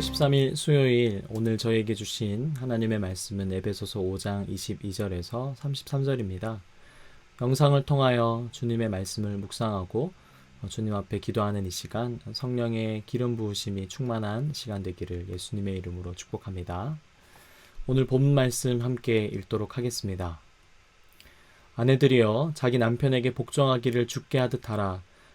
13일 수요일 오늘 저에게 주신 하나님의 말씀은 에베소서 5장 22절에서 33절입니다. 영상을 통하여 주님의 말씀을 묵상하고 주님 앞에 기도하는 이 시간 성령의 기름 부으심이 충만한 시간 되기를 예수님의 이름으로 축복합니다. 오늘 본 말씀 함께 읽도록 하겠습니다. 아내들이여 자기 남편에게 복종하기를 죽게 하듯 하라.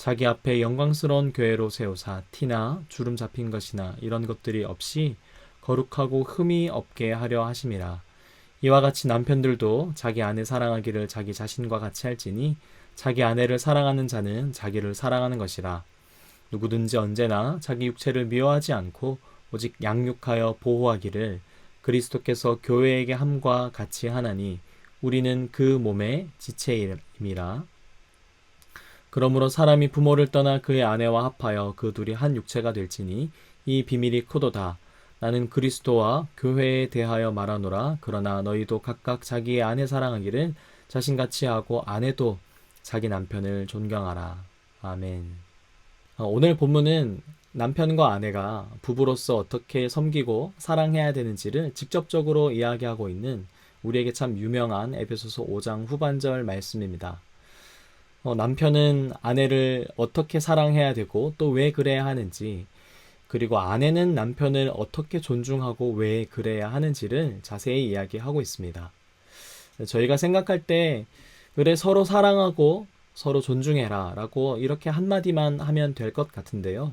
자기 앞에 영광스러운 교회로 세우사 티나 주름 잡힌 것이나 이런 것들이 없이 거룩하고 흠이 없게 하려 하심이라. 이와 같이 남편들도 자기 아내 사랑하기를 자기 자신과 같이 할지니 자기 아내를 사랑하는 자는 자기를 사랑하는 것이라. 누구든지 언제나 자기 육체를 미워하지 않고 오직 양육하여 보호하기를 그리스도께서 교회에게 함과 같이 하나니 우리는 그 몸의 지체임이라. 그러므로 사람이 부모를 떠나 그의 아내와 합하여 그 둘이 한 육체가 될지니 이 비밀이 크도다. 나는 그리스도와 교회에 대하여 말하노라. 그러나 너희도 각각 자기의 아내 사랑하기를 자신같이 하고 아내도 자기 남편을 존경하라. 아멘. 어, 오늘 본문은 남편과 아내가 부부로서 어떻게 섬기고 사랑해야 되는지를 직접적으로 이야기하고 있는 우리에게 참 유명한 에베소서 5장 후반절 말씀입니다. 어, 남편은 아내를 어떻게 사랑해야 되고 또 왜 그래야 하는지 그리고 아내는 남편을 어떻게 존중하고 왜 그래야 하는지를 자세히 이야기하고 있습니다. 저희가 생각할 때 그래 서로 사랑하고 서로 존중해라 라고 이렇게 한마디만 하면 될 것 같은데요.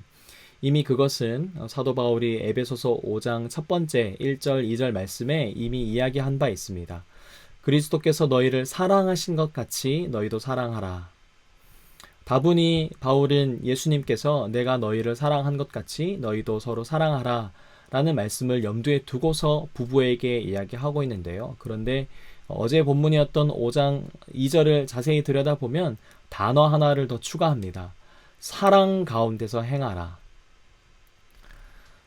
이미 그것은 사도 바울이 에베소서 5장 첫 번째 1절 2절 말씀에 이미 이야기한 바 있습니다. 그리스도께서 너희를 사랑하신 것 같이 너희도 사랑하라. 다분히 바울은 예수님께서 내가 너희를 사랑한 것 같이 너희도 서로 사랑하라 라는 말씀을 염두에 두고서 부부에게 이야기하고 있는데요. 그런데 어제 본문이었던 5장 2절을 자세히 들여다보면 단어 하나를 더 추가합니다. 사랑 가운데서 행하라.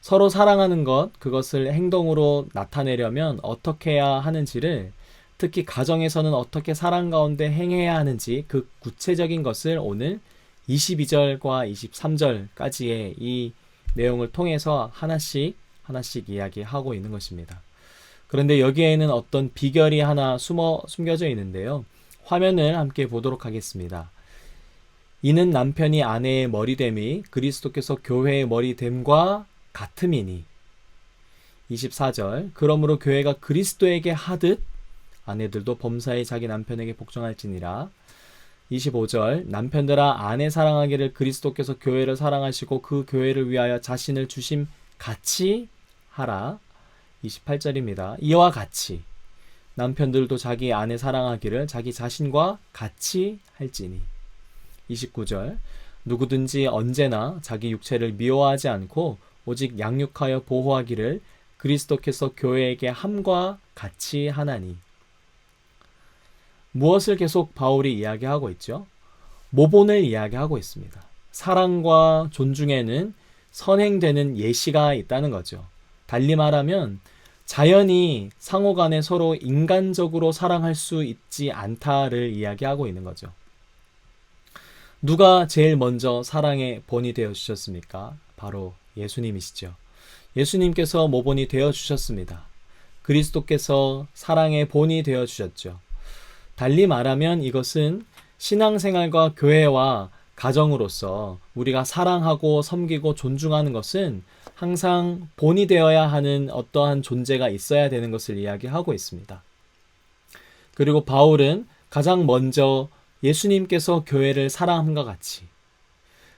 서로 사랑하는 것, 그것을 행동으로 나타내려면 어떻게 해야 하는지를 특히 가정에서는 어떻게 사랑 가운데 행해야 하는지 그 구체적인 것을 오늘 22절과 23절까지의 이 내용을 통해서 하나씩 하나씩 이야기하고 있는 것입니다. 그런데 여기에는 어떤 비결이 하나 숨어 숨겨져 있는데요. 화면을 함께 보도록 하겠습니다. 이는 남편이 아내의 머리됨이 그리스도께서 교회의 머리됨과 같음이니 24절 그러므로 교회가 그리스도에게 하듯 아내들도 범사에 자기 남편에게 복종할지니라. 25절 남편들아 아내 사랑하기를 그리스도께서 교회를 사랑하시고 그 교회를 위하여 자신을 주심 같이 하라. 28절입니다. 이와 같이 남편들도 자기 아내 사랑하기를 자기 자신과 같이 할지니. 29절 누구든지 언제나 자기 육체를 미워하지 않고 오직 양육하여 보호하기를 그리스도께서 교회에게 함과 같이 하나니. 무엇을 계속 바울이 이야기하고 있죠? 모본을 이야기하고 있습니다. 사랑과 존중에는 선행되는 예시가 있다는 거죠. 달리 말하면 자연이 상호 간에 서로 인간적으로 사랑할 수 있지 않다를 이야기하고 있는 거죠. 누가 제일 먼저 사랑의 본이 되어 주셨습니까? 바로 예수님이시죠. 예수님께서 모본이 되어 주셨습니다. 그리스도께서 사랑의 본이 되어 주셨죠. 달리 말하면 이것은 신앙생활과 교회와 가정으로서 우리가 사랑하고 섬기고 존중하는 것은 항상 본이 되어야 하는 어떠한 존재가 있어야 되는 것을 이야기하고 있습니다. 그리고 바울은 가장 먼저 예수님께서 교회를 사랑함과 같이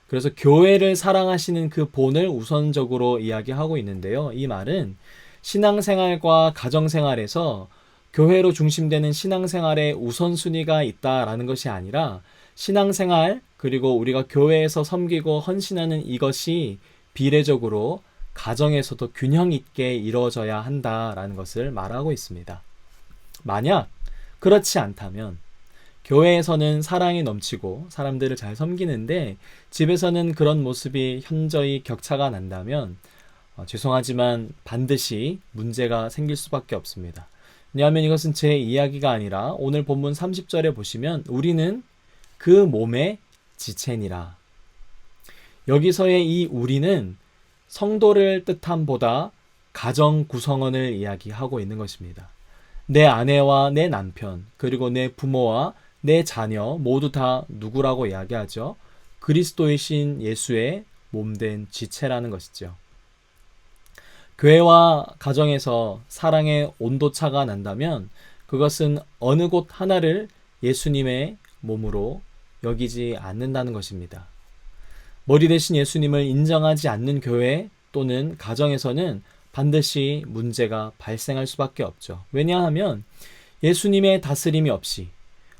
그래서 교회를 사랑하시는 그 본을 우선적으로 이야기하고 있는데요. 이 말은 신앙생활과 가정생활에서 교회로 중심되는 신앙생활에 우선순위가 있다라는 것이 아니라 신앙생활 그리고 우리가 교회에서 섬기고 헌신하는 이것이 비례적으로 가정에서도 균형 있게 이루어져야 한다라는 것을 말하고 있습니다. 만약 그렇지 않다면 교회에서는 사랑이 넘치고 사람들을 잘 섬기는데 집에서는 그런 모습이 현저히 격차가 난다면 어, 죄송하지만 반드시 문제가 생길 수밖에 없습니다. 왜냐하면 이것은 제 이야기가 아니라 오늘 본문 30절에 보시면 우리는 그 몸의 지체니라. 여기서의 이 우리는 성도를 뜻함보다 가정 구성원을 이야기하고 있는 것입니다. 내 아내와 내 남편, 그리고 내 부모와 내 자녀 모두 다 누구라고 이야기하죠? 그리스도이신 예수의 몸된 지체라는 것이죠. 교회와 가정에서 사랑의 온도차가 난다면 그것은 어느 곳 하나를 예수님의 몸으로 여기지 않는다는 것입니다. 머리 대신 예수님을 인정하지 않는 교회 또는 가정에서는 반드시 문제가 발생할 수밖에 없죠. 왜냐하면 예수님의 다스림이 없이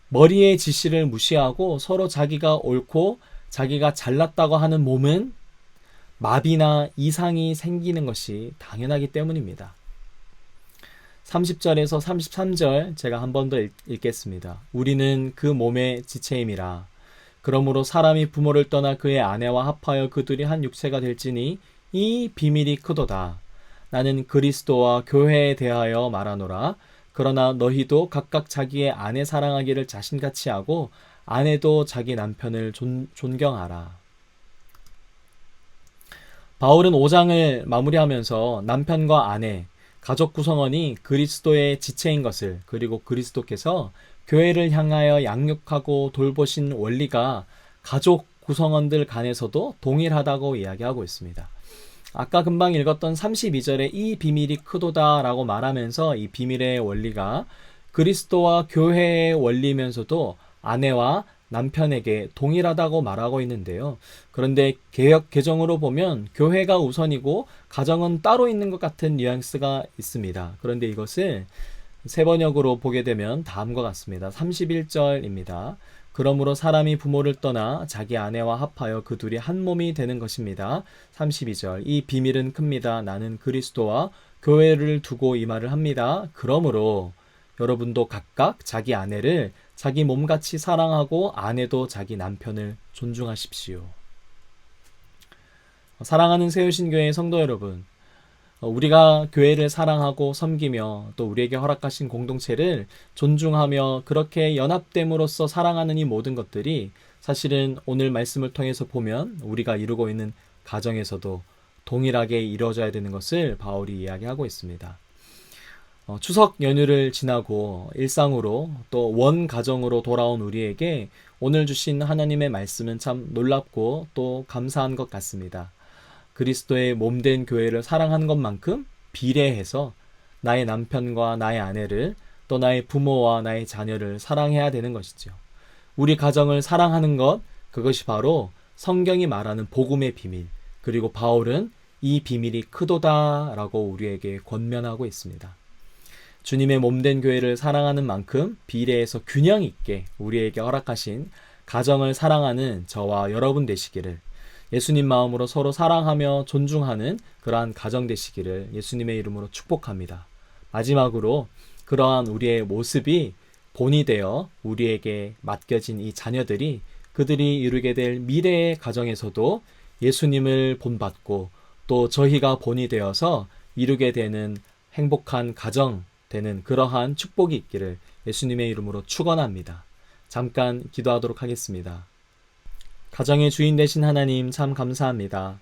머리의 지시를 무시하고 서로 자기가 옳고 자기가 잘났다고 하는 몸은 마비나 이상이 생기는 것이 당연하기 때문입니다. 30절에서 33절 제가 한 번 더 읽겠습니다. 우리는 그 몸의 지체임이라. 그러므로 사람이 부모를 떠나 그의 아내와 합하여 그들이 한 육체가 될지니 이 비밀이 크도다. 나는 그리스도와 교회에 대하여 말하노라. 그러나 너희도 각각 자기의 아내 사랑하기를 자신같이 하고 아내도 자기 남편을 존, 존경하라. 바울은 5장을 마무리하면서 남편과 아내, 가족 구성원이 그리스도의 지체인 것을 그리고 그리스도께서 교회를 향하여 양육하고 돌보신 원리가 가족 구성원들 간에서도 동일하다고 이야기하고 있습니다. 아까 금방 읽었던 32절에 이 비밀이 크도다라고 말하면서 이 비밀의 원리가 그리스도와 교회의 원리면서도 아내와 남편에게 동일하다고 말하고 있는데요. 그런데 개혁 개정으로 보면 교회가 우선이고 가정은 따로 있는 것 같은 뉘앙스가 있습니다. 그런데 이것을 세 번역으로 보게 되면 다음과 같습니다. 31절입니다. 그러므로 사람이 부모를 떠나 자기 아내와 합하여 그 둘이 한 몸이 되는 것입니다. 32절. 이 비밀은 큽니다. 나는 그리스도와 교회를 두고 이 말을 합니다. 그러므로 여러분도 각각 자기 아내를 자기 몸같이 사랑하고 아내도 자기 남편을 존중하십시오. 사랑하는 세우신교회 성도 여러분, 어, 우리가 교회를 사랑하고 섬기며 또 우리에게 허락하신 공동체를 존중하며 그렇게 연합됨으로써 사랑하는 이 모든 것들이 사실은 오늘 말씀을 통해서 보면 우리가 이루고 있는 가정에서도 동일하게 이루어져야 되는 것을 바울이 이야기하고 있습니다. 어, 추석 연휴를 지나고 일상으로 또 원 가정으로 돌아온 우리에게 오늘 주신 하나님의 말씀은 참 놀랍고 또 감사한 것 같습니다. 그리스도의 몸된 교회를 사랑하는 것만큼 비례해서 나의 남편과 나의 아내를 또 나의 부모와 나의 자녀를 사랑해야 되는 것이죠. 우리 가정을 사랑하는 것, 그것이 바로 성경이 말하는 복음의 비밀, 그리고 바울은 이 비밀이 크도다라고 우리에게 권면하고 있습니다. 주님의 몸된 교회를 사랑하는 만큼 비례해서 균형 있게 우리에게 허락하신 가정을 사랑하는 저와 여러분 되시기를 예수님 마음으로 서로 사랑하며 존중하는 그러한 가정 되시기를 예수님의 이름으로 축복합니다. 마지막으로 그러한 우리의 모습이 본이 되어 우리에게 맡겨진 이 자녀들이 그들이 이루게 될 미래의 가정에서도 예수님을 본받고 또 저희가 본이 되어서 이루게 되는 행복한 가정 되는 그러한 축복이 있기를 예수님의 이름으로 축원합니다. 잠깐 기도하도록 하겠습니다. 가정의 주인 되신 하나님 참 감사합니다.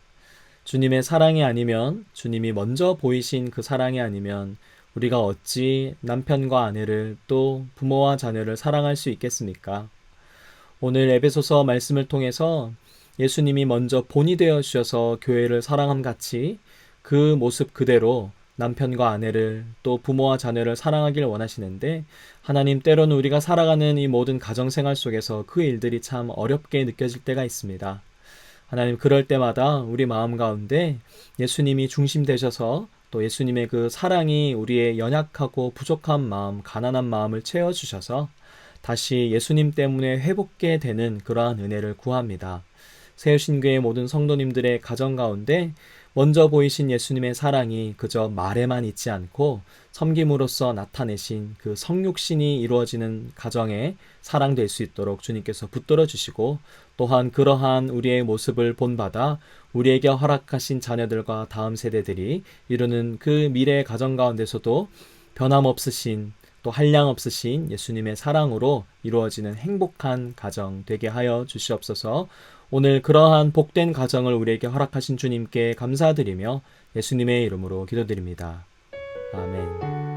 주님의 사랑이 아니면 주님이 먼저 보이신 그 사랑이 아니면 우리가 어찌 남편과 아내를 또 부모와 자녀를 사랑할 수 있겠습니까? 오늘 에베소서 말씀을 통해서 예수님이 먼저 본이 되어 주셔서 교회를 사랑함 같이 그 모습 그대로 남편과 아내를 또 부모와 자녀를 사랑하길 원하시는데 하나님 때로는 우리가 살아가는 이 모든 가정 생활 속에서 그 일들이 참 어렵게 느껴질 때가 있습니다. 하나님 그럴 때마다 우리 마음 가운데 예수님이 중심 되셔서 또 예수님의 그 사랑이 우리의 연약하고 부족한 마음, 가난한 마음을 채워 주셔서 다시 예수님 때문에 회복게 되는 그러한 은혜를 구합니다. 세우신교의 모든 성도님들의 가정 가운데 먼저 보이신 예수님의 사랑이 그저 말에만 있지 않고 섬김으로써 나타내신 그 성육신이 이루어지는 가정에 사랑될 수 있도록 주님께서 붙들어 주시고 또한 그러한 우리의 모습을 본받아 우리에게 허락하신 자녀들과 다음 세대들이 이루는 그 미래 가정 가운데서도 변함없으신 또 한량 없으신 예수님의 사랑으로 이루어지는 행복한 가정 되게 하여 주시옵소서. 오늘 그러한 복된 가정을 우리에게 허락하신 주님께 감사드리며 예수님의 이름으로 기도드립니다. 아멘.